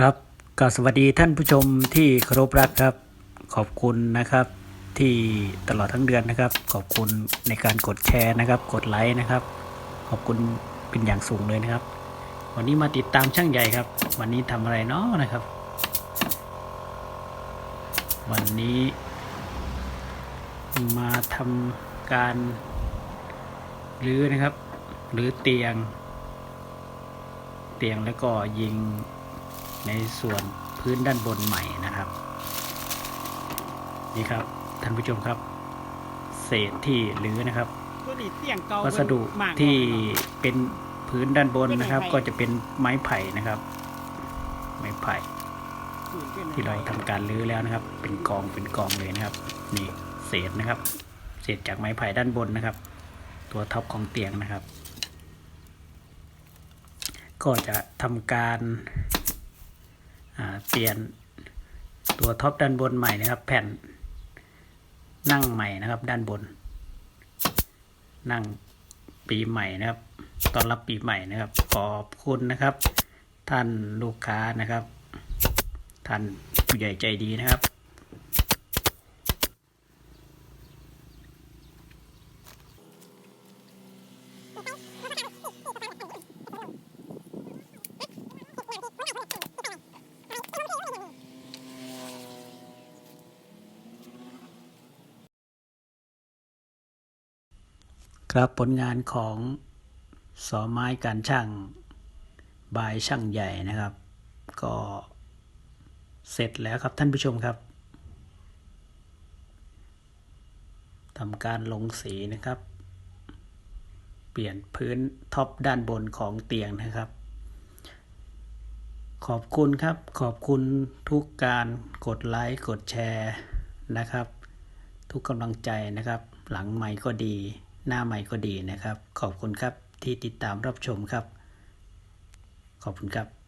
ครับก็สวัสดีท่านผู้ชมที่เคารพรักครับ ขอบคุณนะครับที่ตลอดทั้งเดือนนะครับ ขอบคุณในการกดแชร์นะครับ กดไลค์นะครับ ขอบคุณเป็นอย่างสูงเลยนะครับ วันนี้มาติดตามช่างใหญ่ครับ วันนี้ทำอะไรเนาะนะครับ วันนี้ มาทำการรื้อนะครับหรือเตียง เตียงแล้วก็ยิง ในส่วนพื้นด้านบนใหม่นะครับ นี่ครับท่านผู้ชมครับ เศษที่รื้อนะครับตัวนี้เสียงเก่าวัสดุมากที่เนาะเป็นพื้นด้านบนนะครับเป็นไม้ไผ่ก็จะเป็นไม้ไผ่นะครับ ไม้ไผ่พื้นเป็นที่เราทำการรื้อแล้วนะครับ เป็นกองเป็นกองเลยนะครับ นี่เศษนะครับ เศษจากไม้ไผ่ด้านบนนะครับ ตัวท็อปของเตียงนะครับ ก็จะทำการอ่า เปลี่ยนตัวท็อปด้านบนใหม่นะครับ แผ่นนั่งใหม่นะครับ ด้านบน นั่งปีใหม่นะครับตอนรับปีใหม่นะครับ ขอบคุณนะครับ ท่านลูกค้านะครับ ท่านผู้ใหญ่ใจดีนะครับ ครับผลงานของสอไม้การช่างบายช่างใหญ่นะครับ ก็เสร็จแล้วครับท่านผู้ชมครับทำการลงสีนะครับ เปลี่ยนพื้นท็อปด้านบนของเตียงนะครับ ขอบคุณครับขอบคุณทุกการกดไลค์กดแชร์นะครับ ทุกกำลังใจนะครับ หลังใหม่ก็ดี หน้าใหม่ก็ดีนะครับ ขอบคุณครับที่ติดตามรับชมครับ ขอบคุณครับ